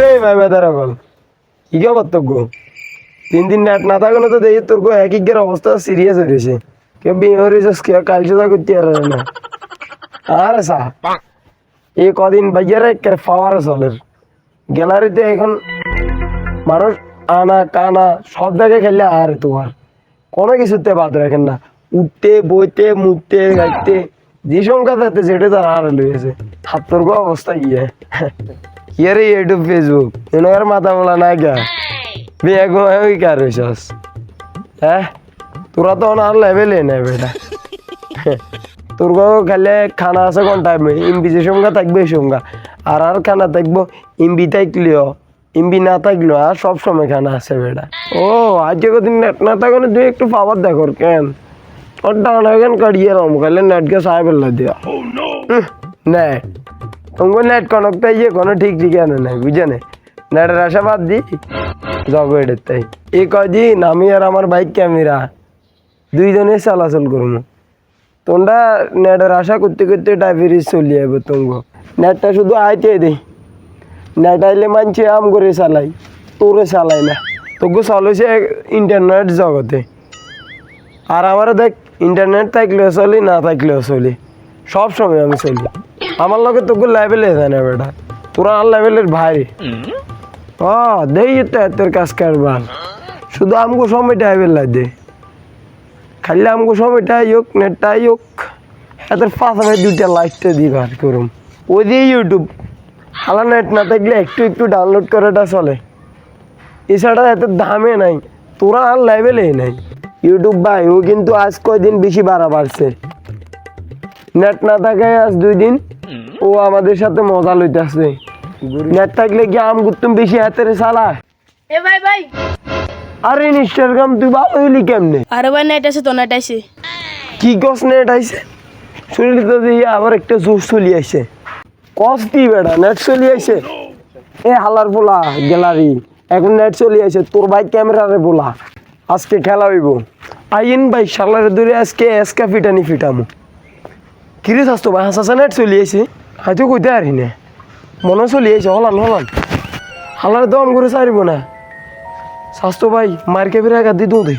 রে ভাই বেদার গল কি খবর তোর গো? তিন দিন নেট না থাকলে তো দেখি তোর গো এক একের অবস্থা সিরিয়াস হয়ে গেছে। কেউ বিয়ে হয়েছিস কেউ কাল সোজা করতে পারে না। আরে সা। এই কদিন বাইয়ারে একের ফাওয়ার চলের। গ্যালারিতে এখন মানুষ আনা, কানা, সব জায়গায় খেললে আর তোমার। কোনো কিছুতে বাদ রাখেন না। উঠতে, বইতে মুততে গাইতে, যে সংখ্যা থাকতে সেটা তার আর লইয়েছে হাতর গো অবস্থা গিয়ে ইয়ে রে ইউটিউব ফেসবুক এনার মাথা বলা না গা বিয়ে গো ওই কার হইছস হ্যাঁ তোরা তো আর লেভেলে নাই বেটা তোর গো খালে খানা আছে কোন টাইমে ইমবি যে সংখ্যা থাকবে সংখ্যা আর আর খানা থাকব ইমবি থাকলেও ইমবি না থাকলেও আর সব সময় খানা আছে বেটা ও আজকে কদিন নেট না থাকলে তুই একটু পাওয়ার দেখো কেন ওর ডানা কেন কাটিয়ে রাম খালে নেটকে সাহেব বেলা দিয়া নেট কনক তাই ইয়ে কোনো ঠিক ঠিকানা নাই বুঝে নে নেটের আশা বাদ দি জগ এটার তাই। এই কদিন আমি আর আমার বাইক ক্যামেরা, দুইজনে চলাচল করব তোমরা নেটের আশা করতে করতে ডাইভেরিজ চলে যাবে তোমাকে নেটটা শুধু আইতে দে। নেট আইলে মানছে আম করে চালাই, তোরে চালাই না। তোকে চলেছে ইন্টারনেট জগতে। আর আমার দেখ ইন্টারনেট থাকলেও চলি, না থাকলেও চলি। সব সময় আমি চলি। আমার লগে তোকে লেভেলে দেয় না বেটা। তোরা আর লেভেলের ভাই। ও দেই তো এতের কাজ কারবার। শুধু আমগো সময়টা আইবে দে। খালি আমগো সময়টা হোক নেটটা হোক। এতের পাশে দুইটা লাইটটা দিবার করুম ওই দিয়ে ইউটিউব হালা নেট না থাকলে একটু একটু ডাউনলোড করাটা চলে। এছাড়া এত দামে নাই। তোরা আর লেভেলেই নাই। ইউটিউব ভাই ও কিন্তু আজ কয়দিন বেশি বাড়া বাড়ছে। নেট না থাকায় আজ দুই দিন ও আমাদের সাথে মজা লইতেছে নেট থাকলে কি আম গুতুম বেশি হাতের সালা? এ ভাই ভাই। আরে ইনস্টাগ্রাম তুই ভালো হইলি কেমনে? আরে ভাই নেট আছে তো নেট আছে। কি গছ নেট আইছে শুনলি তো দিয়ে আবার একটা জোর চলি আইছে কস কি বেটা নেট চলি আইছে এ হালার পোলা গ্যালারি। এখন নেট চলি আইছে তোর ভাই ক্যামেরারে বলা আজকে খেলা হইব। আইন ভাই শালারে ধরে আজকে এসকা ফিটানি ফিটামু। কিরে স্বাস্থ্য ভাই হাসা নেট চলি আইছে। হয়তো কইতে আর হিনে মনে চলি আইছে হলান হলান হালার দম করে চারিব না। স্বাস্থ্য ভাই মার্কে ফিরে একা দি দে।